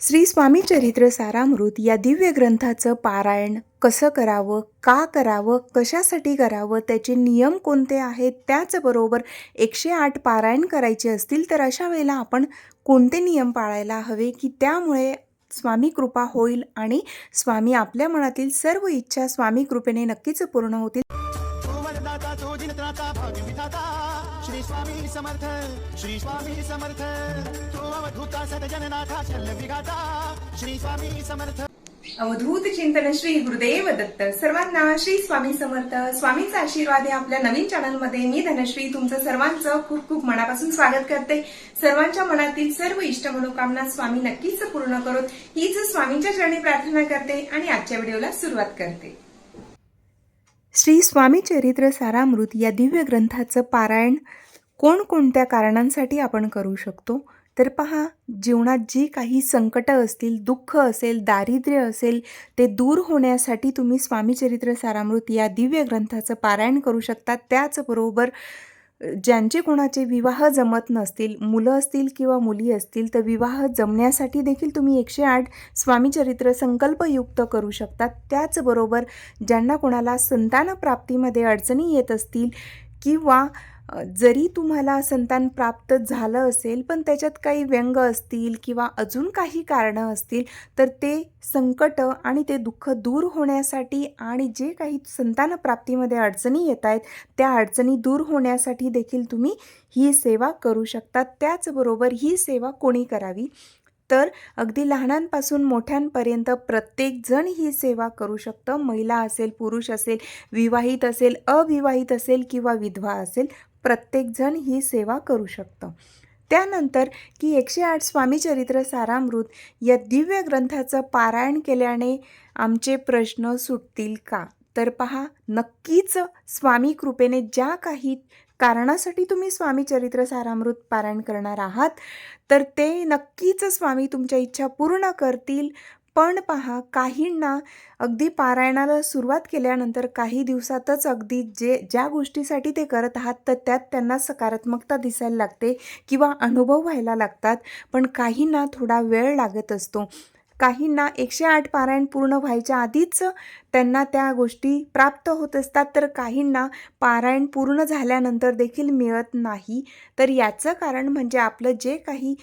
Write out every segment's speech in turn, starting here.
श्री स्वामी चरित्र सारामृत या दिव्य ग्रंथाचं पारायण कसं करावं का करावं कशासाठी करावं त्याचे नियम कोणते आहेत त्याचबरोबर एकशे आठ पारायण करायचे असतील तर अशा वेळेला आपण कोणते नियम पाळायला हवे की त्यामुळे स्वामी कृपा होईल आणि स्वामी आपल्या मनातील सर्व इच्छा स्वामी कृपेने नक्कीच पूर्ण होतील. स्वामी समर्थ श्री स्वामी समर्थ. तो अवधूता सदजननाथा शल्य विघाता श्री स्वामी समर्थ. अवधूत चिंतन श्री गुरुदेव दत्त. सर्वांना श्री स्वामी समर्थ. स्वामींचा आशीर्वाद आहे आपल्या नवीन चॅनलमध्ये. मी धनश्री तुमचं सर्वांचं खूप खूप मनापासून स्वागत करते. सर्वांच्या मनातील सर्व इष्ट मनोकामना स्वामी नक्कीच पूर्ण करोत हीच स्वामींच्या चरणी प्रार्थना करते आणि आजच्या व्हिडिओला सुरुवात करते. श्री स्वामी चरित्र सारामृत या दिव्य ग्रंथाचं पारायण कोणकोणत्या कारणांसाठी आपण करू शकतो? तर पहा जीवनात जी काही संकटं असतील दुःख असेल दारिद्र्य असेल ते दूर होण्यासाठी तुम्ही स्वामीचरित्र सारामृत या दिव्य ग्रंथाचं पारायण करू शकता. त्याचबरोबर ज्यांचे कोणाचे विवाह जमत नसतील मुलं असतील किंवा मुली असतील तर विवाह जमण्यासाठी देखील तुम्ही एकशे आठ स्वामीचरित्र संकल्पयुक्त करू शकता. त्याचबरोबर ज्यांना कोणाला संतानप्राप्तीमध्ये अडचणी येत असतील किंवा जरी तुम्हाला संतान प्राप्त झालं असेल पण त्याच्यात काही व्यंग असतील किंवा अजून काही कारणं असतील तर ते संकट आणि ते दुःख दूर होण्यासाठी आणि जे काही संतान प्राप्तीमध्ये अडचणी येत आहेत त्या अडचणी दूर होण्यासाठी देखील तुम्ही ही सेवा करू शकता. त्याचबरोबर ही सेवा कोणी करावी? तर अगदी लहानांपासून मोठ्यांपर्यंत प्रत्येकजण ही सेवा करू शकतं. महिला असेल पुरुष असेल विवाहित असेल अविवाहित असेल किंवा विधवा असेल प्रत्येकजण ही सेवा करू शकतं. त्यानंतर की एकशे आठ स्वामीचरित्र सारामृत या दिव्य ग्रंथाचं पारायण केल्याने आमचे प्रश्न सुटतील का? तर पहा नक्कीच स्वामी कृपेने ज्या काही कारणासाठी तुम्ही स्वामी चरित्र सारामृत पारायण करणार आहात तर ते नक्कीच स्वामी तुमच्या इच्छा पूर्ण करतील. पण पहा काहींना अगदी पारायणाला सुरुवात केल्यानंतर काही दिवसातच अगदी जे ज्या गोष्टीसाठी ते करत आहात तर त्यात त्यांना सकारात्मकता दिसायला लागते किंवा अनुभव व्हायला लागतात. पण काहींना थोडा वेळ लागत असतो. काहींना एकशे आठ पारायण पूर्ण व्हायच्या आधीच त्यांना त्या गोष्टी प्राप्त होत असतात तर काहींना पारायण पूर्ण झाल्यानंतर देखील मिळत नाही. तर याचं कारण म्हणजे आपलं जे काही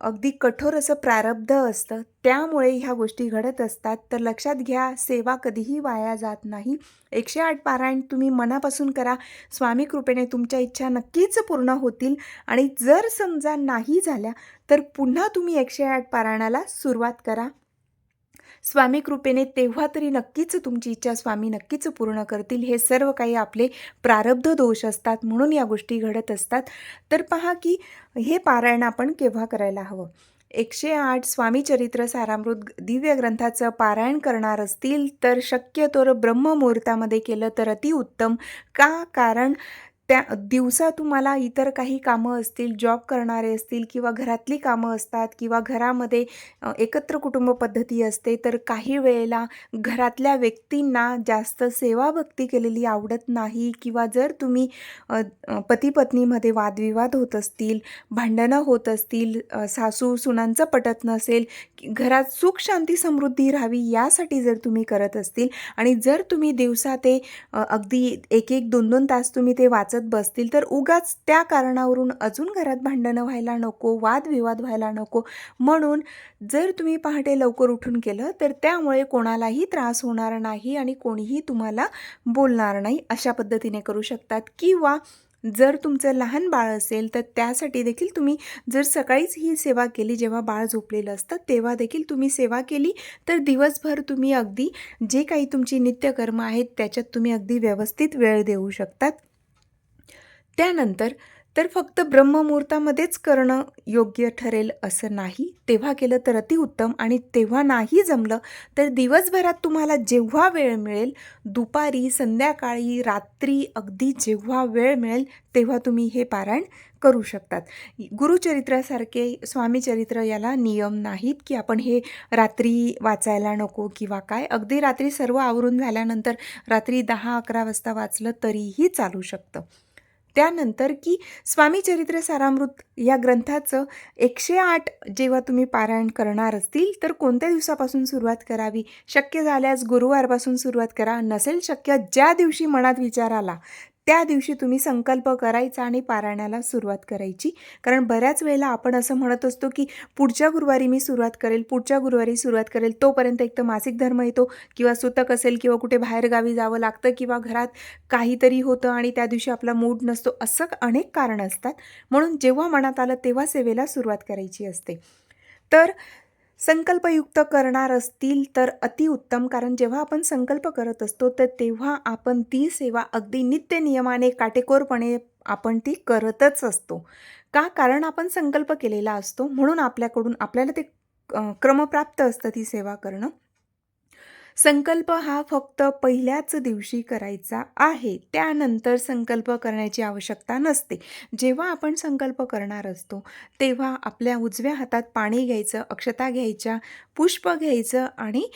अगदी कठोर असं प्रारब्ध असतं. त्यामुळे ह्या गोष्टी घडत असतात. तर लक्षात घ्या सेवा कधीही वाया जात नाही. एकशे आठ पारायण तुम्ही मनापासून करा. स्वामी कृपेने तुमच्या इच्छा नक्कीच पूर्ण होतील. आणि जर समजा नाही झाल्या तर पुन्हा तुम्ही एकशे आठ पारायणाला सुरुवात करा. स्वामी कृपेने तेव्हा तरी नक्कीच तुमची इच्छा स्वामी नक्कीच पूर्ण करतील. हे सर्व काही आपले प्रारब्ध दोष असतात म्हणून या गोष्टी घडत असतात. तर पहा की हे पारायण आपण केव्हा करायला हवं? एकशे आठ स्वामी चरित्र सारामृत दिव्य ग्रंथाचं पारायण करणार असतील तर शक्यतोर ब्रह्ममुहूर्तामध्ये केलं तर अतिउत्तम. का? कारण त्या दिवसा तुम्हाला इतर काही कामं असतील जॉब करणारे असतील किंवा घरातली कामं असतात किंवा घरामध्ये एकत्र कुटुंब पद्धती असते तर काही वेळेला घरातल्या व्यक्तींना जास्त सेवाभक्ती केलेली आवडत नाही किंवा जर तुम्ही पतीपत्नीमध्ये पती-पत्नीमध्ये वादविवाद होत असतील भांडणं होत असतील सासू सुनांचं पटत नसेल की घरात सुख शांती समृद्धी राहावी यासाठी जर तुम्ही करत असतील आणि जर तुम्ही दिवसा ते अगदी एक एक दोन दोन तास तुम्ही ते वाचत बसतील तर उगाच त्या कारणावरून अजून घरात भांडणं व्हायला नको वादविवाद व्हायला नको. म्हणून जर तुम्ही पहाटे लवकर उठून केलं तर त्यामुळे कोणालाही त्रास होणार नाही आणि कोणीही तुम्हाला बोलणार नाही. अशा पद्धतीने करू शकतात. किंवा जर तुमचं लहान बाळ असेल तर त्यासाठी देखील तुम्ही जर सकाळीच ही सेवा केली जेव्हा बाळ झोपलेलं असतं तेव्हा देखील तुम्ही सेवा केली तर दिवसभर तुम्ही अगदी जे काही तुमची नित्यकर्म आहेत त्याच्यात तुम्ही अगदी व्यवस्थित वेळ देऊ शकतात. त्यानंतर तर फक्त ब्रह्ममुहूर्तामध्येच करणं योग्य ठरेल असं नाही. तेव्हा केलं तर अतिउत्तम आणि तेव्हा नाही जमलं तर दिवसभरात तुम्हाला जेव्हा वेळ मिळेल दुपारी संध्याकाळी रात्री अगदी जेव्हा वेळ मिळेल तेव्हा तुम्ही हे पारायण करू शकतात. गुरुचरित्रासारखे स्वामीचरित्र याला नियम नाहीत की आपण हे रात्री वाचायला नको किंवा काय. अगदी रात्री सर्व आवरून झाल्यानंतर रात्री दहा अकरा वाजता वाचलं तरीही चालू शकतं. त्यानंतर की स्वामी चरित्र सारामृत या ग्रंथाचं एकशे आठ जेव्हा तुम्ही पारायण करणार असतील तर कोणत्या दिवसापासून सुरुवात करावी? शक्य झाल्यास गुरुवारपासून सुरुवात करा. नसेल शक्य ज्या दिवशी मनात विचार आला त्या दिवशी तुम्ही संकल्प करायचा आणि पारायणाला सुरुवात करायची. कारण बऱ्याच वेळेला आपण असं म्हणत असतो की पुढच्या गुरुवारी मी सुरुवात करेल पुढच्या गुरुवारी सुरुवात करेल तोपर्यंत एक तर मासिक धर्म येतो किंवा सुतक असेल किंवा कुठे बाहेरगावी जावं लागतं किंवा घरात काहीतरी होतं आणि त्या दिवशी आपला मूड नसतो असं अनेक कारणं असतात. म्हणून जेव्हा मनात आलं तेव्हा सेवेला सुरुवात करायची असते. तर संकल्पयुक्त करणार असतील तर अतिउत्तम कारण जेव्हा आपण संकल्प करत असतो तर तेव्हा आपण ती सेवा अगदी नित्य नियमाने काटेकोरपणे आपण ती करतच असतो. का? कारण आपण संकल्प केलेला असतो. म्हणून आपल्याकडून आपल्याला ते क्रमप्राप्त असतं ती सेवा करणं. संकल्प हा फक्त पहिल्याच दिवशी करायचा आहे. त्यानंतर संकल्प करण्याची आवश्यकता नसते. जेव्हा आपण संकल्प करणार असतो तेव्हा आपल्या उजव्या हातात पाणी घ्यायचं अक्षता घ्यायच्या पुष्प घ्यायचं आणि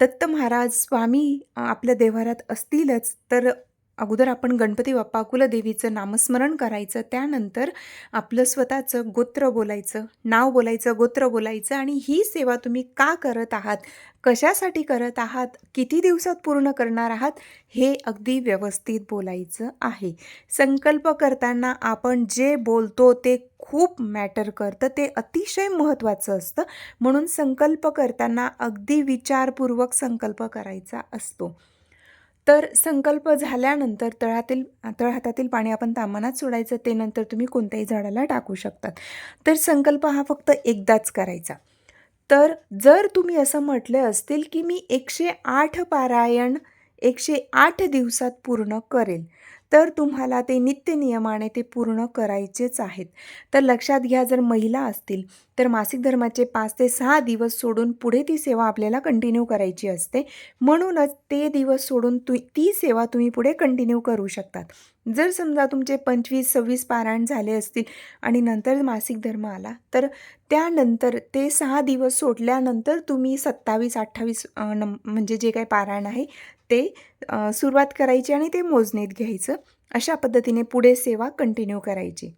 दत्त महाराज स्वामी आपल्या देवारात असतीलच तर अगोदर आपण गणपती बाप्पा कुलदेवीचं नामस्मरण करायचं त्यानंतर आपलं स्वतःचं गोत्र बोलायचं नाव बोलायचं गोत्र बोलायचं आणि ही सेवा तुम्ही का करत आहात? कशासाठी करत आहात? किती दिवसात पूर्ण करणार आहात? हे अगदी व्यवस्थित बोलायचं आहे. संकल्प करताना आपण जे बोलतो ते खूप मॅटर करतं ते अतिशय महत्त्वाचं असतं. म्हणून संकल्प करताना अगदी विचारपूर्वक संकल्प करायचा असतो. तर संकल्प झाल्यानंतर तळातील तळहातातील पाणी आपण तामानात सोडायचं ते नंतर तुम्ही कोणत्याही झाडाला टाकू शकतात. तर संकल्प हा फक्त एकदाच करायचा. तर जर तुम्ही असं म्हटलं असतील की मी एकशे आठ पारायण एकशे आठ दिवसात पूर्ण करेल तर तुम्हाला ते नित्यनियमाने ते पूर्ण करायचेच आहेत. तर लक्षात घ्या जर महिला असतील तर मासिक धर्माचे पाच ते सहा दिवस सोडून पुढे ती सेवा आपल्याला कंटिन्यू करायची असते. म्हणूनच ते दिवस सोडून तु ती सेवा तुम्ही पुढे कंटिन्यू करू शकतात. जर समजा तुमचे पंचवीस सव्वीस पारायण झाले असतील आणि नंतर मासिक धर्म आला तर त्यानंतर ते सहा दिवस सोडल्यानंतर तुम्ही सत्तावीस अठ्ठावीस नम म्हणजे जे काही पारायण आहे ते सुरुवात करायची आणि ते मोजणीत घ्यायचं. अशा पद्धतीने पुढे सेवा कंटिन्यू करायची.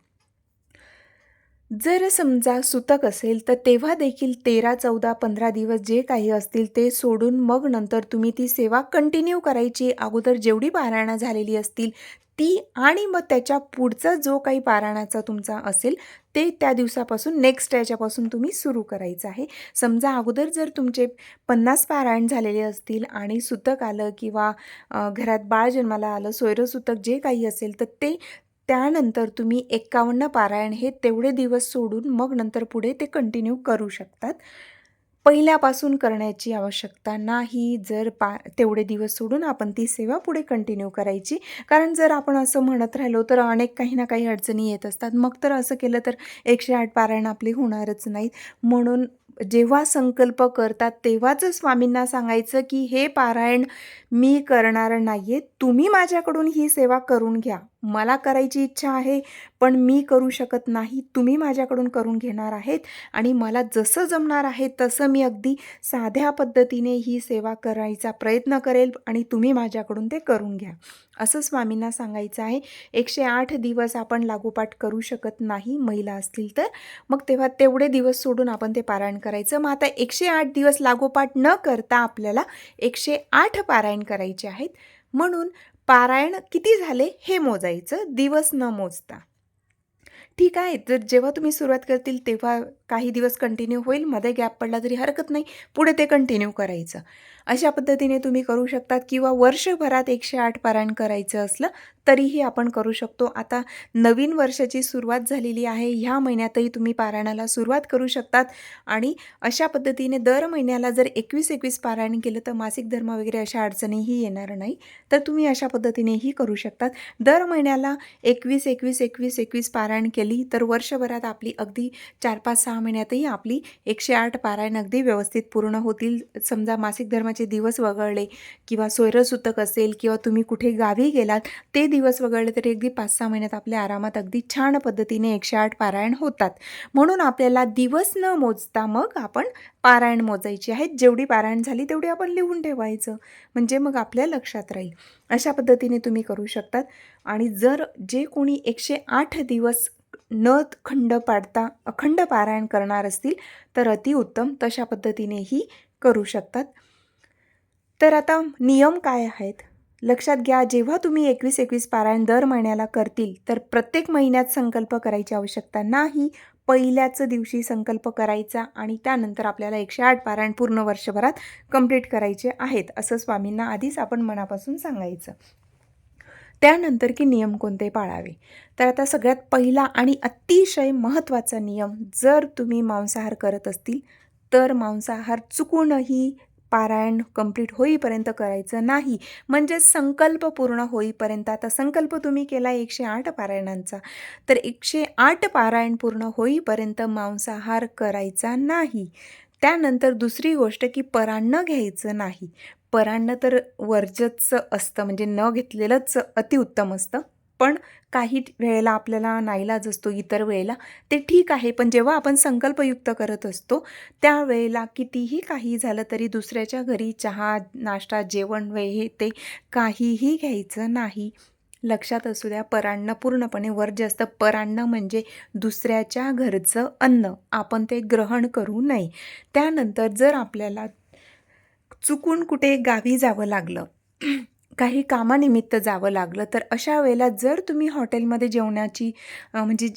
जर समजा सुतक असेल तर तेव्हा देखील तेरा चौदा पंधरा दिवस जे काही असतील ते सोडून मग नंतर तुम्ही ती सेवा कंटिन्यू करायची. अगोदर जेवढी पारायणं झालेली असतील ती आणि मग त्याच्या पुढचा जो काही पारायणाचा तुमचा असेल ते त्या दिवसापासून नेक्स्ट याच्यापासून तुम्ही सुरू करायचं आहे. समजा अगोदर जर तुमचे पन्नास पारायण झालेले असतील आणि सुतक आलं किंवा घरात बाळ जन्माला आलं सोयरसुतक जे काही असेल तर ते त्यानंतर तुम्ही एक्कावन्न पारायण हे तेवढे दिवस सोडून मग नंतर पुढे ते कंटिन्यू करू शकतात. पहिल्यापासून करण्याची आवश्यकता नाही. जर पा तेवढे दिवस सोडून आपण ती सेवा पुढे कंटिन्यू करायची. कारण जर आपण असं म्हणत राहिलो तर अनेक काही ना काही अडचणी येत असतात. मग तर असं केलं तर एकशे आठ पारायण आपली होणारच नाहीत. म्हणून जेव्हा संकल्प करतात तेव्हाच स्वामींना सांगायचं की हे पारायण मी करणार नाही आहे तुम्ही माझ्याकडून ही सेवा करून घ्या. मला करायची इच्छा आहे पण मी करू शकत नाही. तुम्ही माझ्याकडून करून घेणार आहेत आणि मला जसं जमणार आहे तसं मी अगदी साध्या पद्धतीने ही सेवा करायचा प्रयत्न करेल आणि तुम्ही माझ्याकडून ते करून घ्या. असं स्वामींना सांगायचं आहे. एकशे आठ दिवस आपण लागोपाठ करू शकत नाही महिला असतील तर. मग तेव्हा तेवढे दिवस सोडून आपण ते पारायण करायचं. मग आता एकशे आठ दिवस लागोपाठ न करता आपल्याला एकशे आठ पारायण करायचे आहेत. म्हणून पारायण किती झाले हे मोजायचं दिवस न मोजता. ठीक आहे तर जेव्हा तुम्ही सुरुवात करतील तेव्हा काही दिवस कंटिन्यू होईल मध्ये गॅप पडला तरी हरकत नाही. पुढे ते कंटिन्यू करायचं. अशा पद्धतीने तुम्ही करू शकतात किंवा वर्षभरात एकशे आठ पारायण करायचं असलं तरीही आपण करू शकतो. आता नवीन वर्षाची सुरुवात झालेली आहे. ह्या महिन्यातही तुम्ही पारायणाला सुरुवात करू शकतात. आणि अशा पद्धतीने दर महिन्याला जर एकवीस एकवीस पारायण केलं तर मासिक धर्म वगैरे अशा अडचणीही येणार नाही. तर तुम्ही अशा पद्धतीनेही करू शकतात. दर महिन्याला एकवीस एकवीस एकवीस एकवीस पारायण केली तर वर्षभरात आपली अगदी चार पाच सहा महिन्यातही आपली एकशे आठ पारायण अगदी व्यवस्थित पूर्ण होतील. समजा मासिक धर्माचे दिवस वगळले किंवा सोयरसूतक असेल किंवा तुम्ही कुठे गावी गेलात ते दिवस वगळले तरी अगदी पाच सहा महिन्यात आपल्या आरामात अगदी छान पद्धतीने एकशे आठ पारायण होतात. म्हणून आपल्याला दिवस न मोजता मग आपण पारायण मोजायची आहेत जेवढी पारायण झाली तेवढी आपण लिहून ठेवायचं. म्हणजे मग आपल्या लक्षात राहील. अशा पद्धतीने तुम्ही करू शकतात. आणि जर जे कोणी एकशे आठ दिवस न खंड पाडता अखंड पारायण करणार असतील तर अतिउत्तम तशा पद्धतीनेही करू शकतात. तर आता नियम काय आहेत? लक्षात घ्या जेव्हा तुम्ही एकवीस एकवीस पारायण दर महिन्याला करतील तर प्रत्येक महिन्यात संकल्प करायची आवश्यकता नाही. पहिल्याच दिवशी संकल्प करायचा आणि त्यानंतर आपल्याला एकशे आठ पारायण पूर्ण वर्षभरात कंप्लीट करायचे आहेत असं स्वामींना आधीच आपण मनापासून सांगायचं. त्यानंतर की नियम कोणते पाळावे? तर आता सगळ्यात पहिला आणि अतिशय महत्त्वाचा नियम जर तुम्ही मांसाहार करत असतील तर मांसाहार चुकूनही पारायण कंप्लीट होईपर्यंत करायचं नाही. म्हणजे संकल्प पूर्ण होईपर्यंत आता संकल्प तुम्ही केला एकशे आठ पारायणांचा तर एकशे आठ पारायण पूर्ण होईपर्यंत मांसाहार करायचा नाही. त्यानंतर दुसरी गोष्ट की परान्न घ्यायचं नाही. परान्न तर वर्जचं असतं म्हणजे न घेतलेलंच अतिउत्तम असतं. पण काही वेळेला आपल्याला नाईलाज असतो इतर वेळेला ते ठीक आहे. पण जेव्हा आपण संकल्पयुक्त करत असतो त्यावेळेला कितीही काही झालं तरी दुसऱ्याच्या घरी चहा नाश्ता जेवण वे हे ते काहीही घ्यायचं नाही. लक्षात असू द्या परान्न पूर्णपणे वर्ज्य असतं परान्न म्हणजे दुसऱ्याच्या घरचं अन्न. आपण ते ग्रहण करू नये. त्यानंतर जर आपल्याला चुकून कुठे गावी जावं लागलं काही कामानिमित्त जावं लागलं तर अशा वेळेला जर तुम्ही हॉटेलमध्ये जेवणाची म्हणजे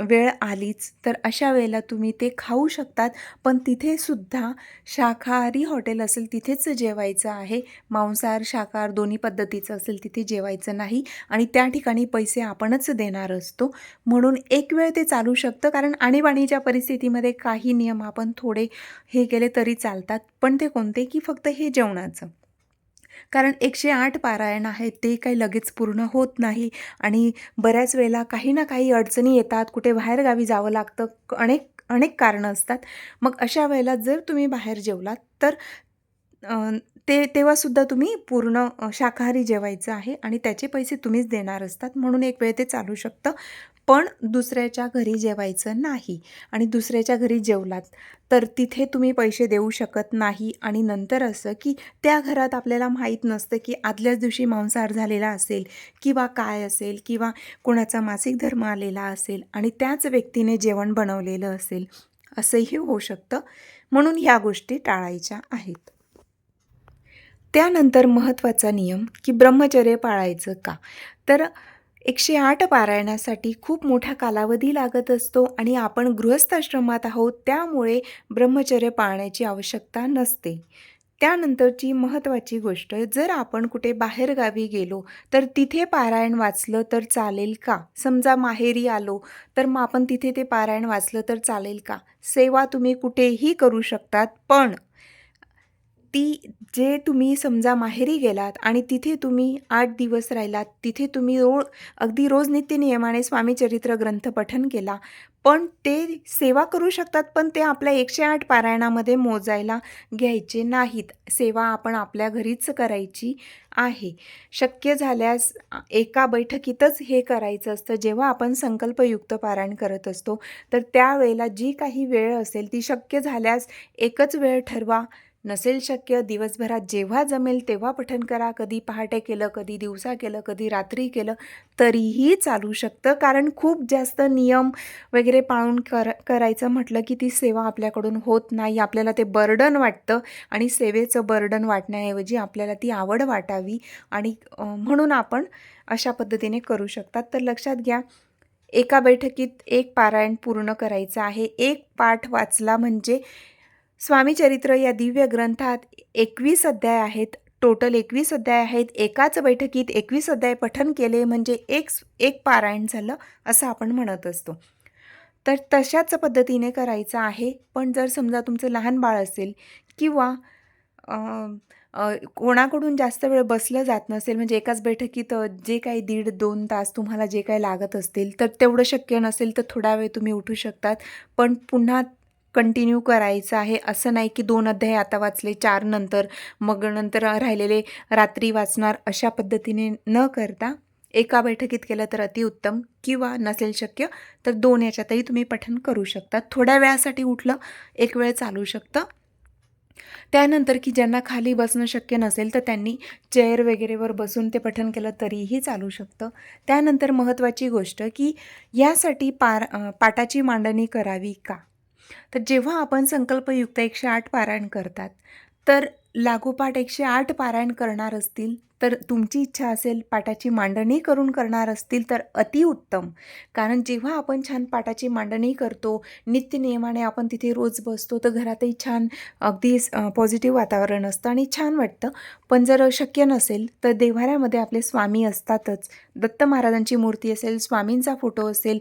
वेळ आलीच तर अशा वेळेला तुम्ही ते खाऊ शकतात. पण तिथे सुद्धा शाकाहारी हॉटेल असेल तिथेच जेवायचं आहे. मांसाहार शाकाहार दोन्ही पद्धतीचं असेल तिथे जेवायचं नाही. आणि त्या ठिकाणी पैसे आपणच देणार असतो. म्हणून एक वेळ ते चालू शकतं कारण आणीबाणीच्या परिस्थितीमध्ये काही नियम आपण थोडे हे केले तरी चालतात. पण ते कोणते की फक्त हे जेवणाचं. कारण एकशे आठ पारायण आहेत ते काही लगेच पूर्ण होत नाही आणि बऱ्याच वेळेला काही ना काही अडचणी येतात कुठे बाहेरगावी जावं लागतं अनेक अनेक कारणं असतात. मग अशा वेळेला जर तुम्ही बाहेर जेवलात तर ते तेव्हासुद्धा तुम्ही पूर्ण शाकाहारी जेवायचं आहे आणि त्याचे पैसे तुम्हीच देणार असतात म्हणून एक वेळ ते चालू शकतं. पण दुसऱ्याच्या घरी जेवायचं नाही आणि दुसऱ्याच्या घरी जेवलात तर तिथे तुम्ही पैसे देऊ शकत नाही आणि नंतर असं की त्या घरात आपल्याला माहीत नसतं की आदल्याच दिवशी मांसाहार झालेला असेल किंवा काय असेल किंवा कोणाचा मासिक धर्म आलेला असेल आणि त्याच व्यक्तीने जेवण बनवलेलं असेल असंही होऊ शकतं. म्हणून ह्या गोष्टी टाळायच्या आहेत. त्यानंतर महत्त्वाचा नियम की ब्रह्मचर्य पाळायचं का? तर एकशे आठ पारायणासाठी खूप मोठा कालावधी लागत असतो आणि आपण गृहस्थाश्रमात आहोत त्यामुळे ब्रह्मचर्य पाळण्याची आवश्यकता नसते. त्यानंतरची महत्त्वाची गोष्ट जर आपण कुठे बाहेरगावी गेलो तर तिथे पारायण वाचलं तर चालेल का? समजा माहेरी आलो तर मग आपण तिथे ते पारायण वाचलं तर चालेल का? सेवा तुम्ही कुठेही करू शकतात पण ती जे तुम्ही समजा माहेरी गेलात आणि तिथे तुम्ही आठ दिवस राहिलात तिथे तुम्ही रो अगदी रोज नित्यनियमाने स्वामीचरित्र ग्रंथ पठन केला पण ते सेवा करू शकतात पण ते आपल्या एकशे आठ पारायणामध्ये मोजायला घ्यायचे नाहीत. सेवा आपण आपल्या घरीच करायची आहे. शक्य झाल्यास एका बैठकीतच हे करायचं असतं. जेव्हा आपण संकल्पयुक्त पारायण करत असतो तर त्यावेळेला जी काही वेळ असेल ती शक्य झाल्यास एकच वेळ ठरवा. नसेल शक्य दिवसभरात जेव्हा जमेल तेव्हा पठन करा. कधी पहाटे केलं कधी दिवसा केलं कधी रात्री केलं तरीही चालू शकतं. कारण खूप जास्त नियम वगैरे पाळून कर करायचं म्हटलं की ती सेवा आपल्याकडून होत नाही. आपल्याला ते बर्डन वाटतं आणि सेवेचं बर्डन वाटण्याऐवजी आपल्याला ती आवड वाटावी आणि म्हणून आपण अशा पद्धतीने करू शकतात. तर लक्षात घ्या एका बैठकीत एक पारायण पूर्ण करायचं आहे. एक पाठ वाचला म्हणजे स्वामीचरित्र या दिव्य ग्रंथात एकवीस अध्याय आहेत. टोटल एकवीस अध्याय आहेत. एकाच बैठकीत एकवीस अध्याय पठन केले म्हणजे एक एक पारायण झालं असं आपण म्हणत असतो. तर तशाच पद्धतीने करायचं आहे. पण जर समजा तुमचं लहान बाळ असेल किंवा कोणाकडून जास्त वेळ बसलं जात नसेल म्हणजे एकाच बैठकीत जे काही दीड दोन तास तुम्हाला जे काही लागत असतील तर तेवढं शक्य नसेल तर थोडा वेळ तुम्ही उठू शकतात. पण पुन्हा कंटिन्यू करायचं आहे. असं नाही की दोन अध्याय आता वाचले चार नंतर मग नंतर राहिलेले रात्री वाचणार अशा पद्धतीने न करता एका बैठकीत केलं तर अतिउत्तम किंवा नसेल शक्य तर दोन याच्यातही तुम्ही पठन करू शकता. थोड्या वेळासाठी उठलं एक वेळ चालू शकतं. त्यानंतर की ज्यांना खाली बसणं शक्य नसेल तर त्यांनी चेअर वगैरेवर बसून ते पठन केलं तरीही चालू शकतं. त्यानंतर महत्त्वाची गोष्ट की यासाठी पार पाटाची मांडणी करावी का? तर जेव्हा आपण संकल्पयुक्त एकशे आठ पारायण करतात तर लागोपाठ एकशे आठ पारायण करणार असतील? तर तुमची इच्छा असेल पाटाची मांडणी करून करणार असतील तर अतिउत्तम कारण जेव्हा आपण छान पाटाची मांडणी करतो नित्यनियमाने आपण तिथे रोज बसतो तर घरातही छान अगदी पॉझिटिव्ह वातावरण असतं आणि छान वाटतं. पण जर शक्य नसेल तर देव्हाऱ्यामध्ये आपले स्वामी असतातच. दत्त महाराजांची मूर्ती असेल स्वामींचा फोटो असेल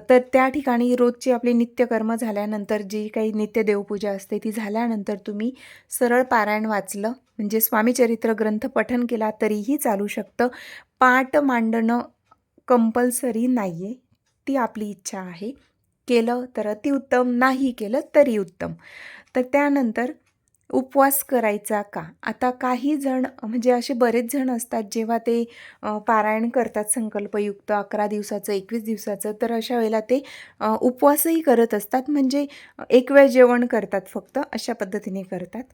तर त्या ठिकाणी रोजची आपली नित्यकर्म झाल्यानंतर जी काही नित्य देवपूजा असते ती झाल्यानंतर तुम्ही सरळ पारायण वाचलं म्हणजे स्वामीचरित्र ग्रंथ पठन केला तरीही चालू शकतं. पाठ मांडणं कंपल्सरी नाही आहे ती आपली इच्छा आहे. केलं तर अतिउत्तम नाही केलं तरी उत्तम. तर त्यानंतर उपवास करायचा का? आता काही जण म्हणजे असे बरेच जण असतात जेव्हा ते पारायण करतात संकल्पयुक्त अकरा दिवसाचं एकवीस दिवसाचं तर अशा वेळेला ते उपवासही करत असतात. म्हणजे एक वेळ जेवण करतात फक्त अशा पद्धतीने करतात.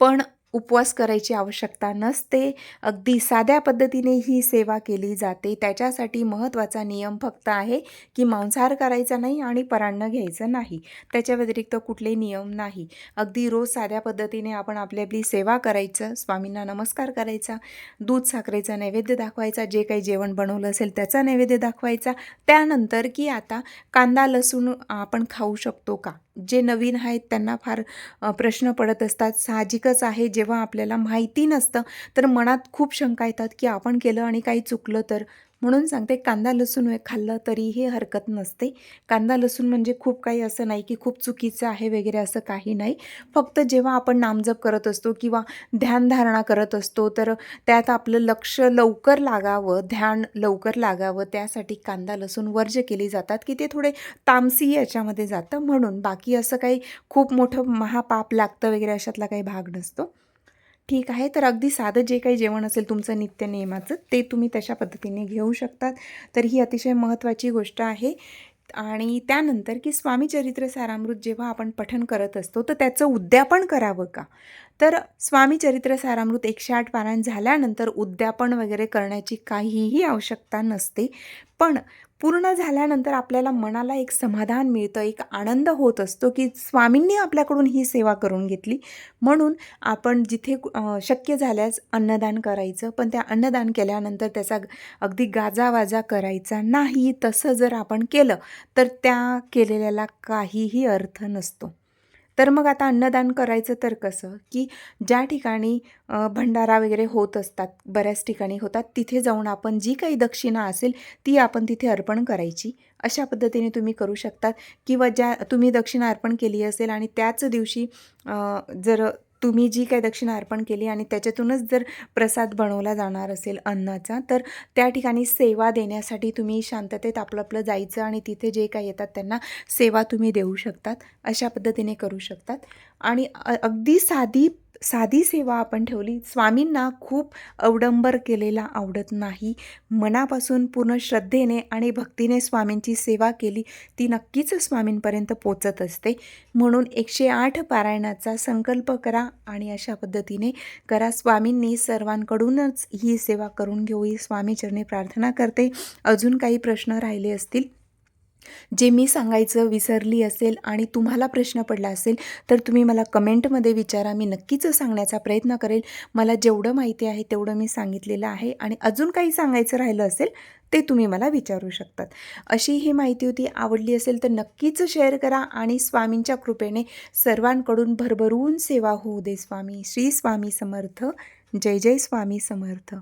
पण उपवास करायची आवश्यकता नसते. अगदी साध्या पद्धतीने ही सेवा केली जाते. त्याच्यासाठी महत्त्वाचा नियम फक्त आहे की मांसाहार करायचा नाही आणि परान्न घ्यायचं नाही. त्याच्या व्यतिरिक्त कुठले नियम नाही. अगदी रोज साध्या पद्धतीने आपण आपली आपली सेवा करायचं स्वामींना नमस्कार करायचा दूध साखरेचा नैवेद्य दाखवायचा जे काही जेवण बनवलं असेल त्याचा नैवेद्य दाखवायचा. त्यानंतर की आता कांदा लसूण आपण खाऊ शकतो का? जे नवीन आहेत त्यांना फार प्रश्न पडत असतात. साहजिकच आहे जेव्हा आपल्याला माहिती नसतं तर मनात खूप शंका येतात की आपण केलं आणि काही चुकलं तर? म्हणून सांगते कांदा लसूण खाल्लं तरीही हरकत नसते. कांदा लसूण म्हणजे खूप काही असं नाही की खूप चुकीचं आहे वगैरे असं काही नाही. फक्त जेव्हा आपण नामजप करत असतो किंवा ध्यानधारणा करत असतो तर त्यात आपलं लक्ष लवकर लागावं ध्यान लवकर लागावं त्यासाठी कांदा लसूण वर्ज्य केली जातात की ते थोडे तामसी याच्यामध्ये जातं. म्हणून बाकी असं काही खूप मोठं महापाप लागतं वगैरे अशातला काही भाग नसतो. ठीक आहे तर अगदी साधं जे काही जेवण असेल तुमचं नित्य नियमाचं ते तुम्ही तशा पद्धतीने घेऊ शकतात. तर ही अतिशय महत्त्वाची गोष्ट आहे. आणि त्यानंतर की स्वामी चरित्र सारामृत जेव्हा आपण पठन करत असतो तर त्याचं उद्यापन करावं का? तर स्वामी चरित्र सारामृत एकशे आठ पारायण झाल्यानंतर उद्यापन वगैरे करण्याची काहीही आवश्यकता नसते. पण पूर्ण झाल्यानंतर आपल्याला मनाला एक समाधान मिळतं एक आनंद होत असतो की स्वामींनी आपल्याकडून ही सेवा करून घेतली. म्हणून आपण जिथे शक्य झाल्यास अन्नदान करायचं. पण त्या अन्नदान केल्यानंतर त्याचा अगदी गाजावाजा करायचा नाही तसं जर आपण केलं तर त्या केलेल्याला काहीही अर्थ नसतो. तर मग आता अन्नदान करायचं तर कसं? की ज्या ठिकाणी भंडारा वगैरे होत असतात बऱ्याच ठिकाणी होतात तिथे जाऊन आपण जी काही दक्षिणा असेल ती आपण तिथे अर्पण करायची. अशा पद्धतीने तुम्ही करू शकतात. किंवा ज्या तुम्ही दक्षिणा अर्पण केली असेल आणि त्याच दिवशी जर तुम्ही जी काही दक्षिणा अर्पण केली आणि त्याच्यातूनच जर प्रसाद बनवला जाणार असेल अन्नाचा तर त्या ठिकाणी सेवा देण्यासाठी तुम्ही शांततेत आपलं आपलं जायचं आणि तिथे जे काही येतात त्यांना सेवा तुम्ही देऊ शकतात. अशा पद्धतीने करू शकतात. आणि अगदी साधी साधी सेवा आपण ठेवली. स्वामींना खूप अवडंबर केलेला आवडत नाही. मनापासून पूर्ण श्रद्धेने आणि भक्तीने स्वामींची सेवा केली ती नक्कीच स्वामींपर्यंत पोचत असते. म्हणून एकशे आठ पारायणाचा संकल्प करा आणि अशा पद्धतीने करा. स्वामींनी सर्वांकडूनच ही सेवा करून घेऊ ही स्वामीचरणी प्रार्थना करते. अजून काही प्रश्न राहिले असतील? जे मी सांगायचं विसरली असेल आणि तुम्हाला प्रश्न पडला असेल तर तुम्ही मला कमेंटमध्ये विचारा. मी नक्कीच सांगण्याचा प्रयत्न करेल. मला जेवढं माहिती आहे तेवढं मी सांगितलेलं आहे आणि अजून काही सांगायचं राहिलं असेल ते तुम्ही मला विचारू शकतात. अशी ही माहिती होती. आवडली असेल तर नक्कीच शेअर करा आणि स्वामींच्या कृपेने सर्वांकडून भरभरून सेवा होऊ दे स्वामी. श्री स्वामी समर्थ. जय जय स्वामी समर्थ.